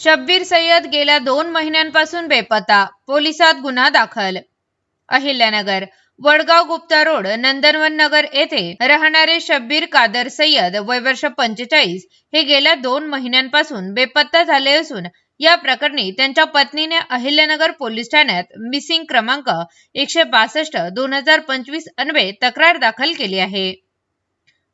शब्बीर सय्यद गेल्या दोन महिन्यांपासून बेपत्ता. पोलिसात गुन्हा दाखल. अहिल्यानगर वडगाव गुप्ता रोड नंदनवन नगर येथे राहणारे शब्बीर कादर सय्यद वय वर्ष पंचेचाळीस हे गेल्या दोन महिन्यांपासून बेपत्ता झाले असून या प्रकरणी त्यांच्या पत्नीने अहिल्यानगर पोलीस ठाण्यात मिसिंग क्रमांक एकशे बासष्ट दोन हजार पंचवीस अन्वे तक्रार दाखल केली आहे.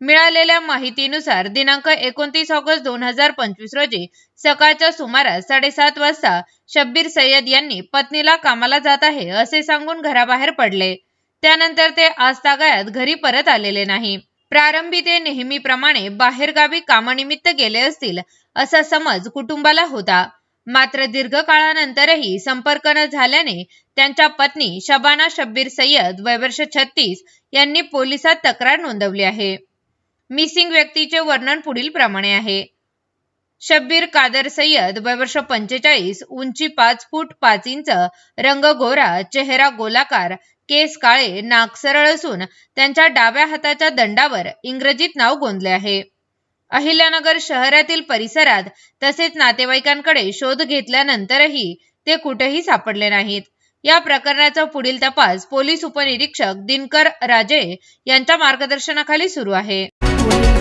मिळालेल्या माहितीनुसार दिनांक एकोणतीस ऑगस्ट दोन हजार पंचवीस रोजी सकाळच्या सुमारास साडेसात वाजता शब्बीर सय्यद यांनी पत्नीला कामाला जात आहे असे सांगून घराबाहेर पडले. त्यानंतर ते आजतागायत घरी परत आलेले नाही. प्रारंभी ते नेहमीप्रमाणे बाहेरगावी कामानिमित्त गेले असतील असा समज कुटुंबाला होता. मात्र दीर्घ काळानंतरही संपर्क न झाल्याने त्यांच्या पत्नी शबाना शब्बीर सय्यद वय वर्ष छत्तीस यांनी पोलिसात तक्रार नोंदवली आहे. मिसिंग व्यक्तीचे वर्णन पुढील प्रमाणे आहे. शब्बीर कादर सय्यद वय वर्ष पंचेचाळीस उंची पाच फूट पाच इंच रंग गोरा चेहरा गोलाकार केस काळे नाक सरळ असून त्यांच्या डाव्या हाताच्या दंडावर इंग्रजीत नाव गोंदले आहे. अहिल्यानगर शहरातील परिसरात तसेच नातेवाईकांकडे शोध घेतल्यानंतरही ते कुठेही सापडले नाहीत. या प्रकरणाचा पुढील तपास पोलीस उपनिरीक्षक दिनकर राजे यांच्या मार्गदर्शनाखाली सुरू आहे. away.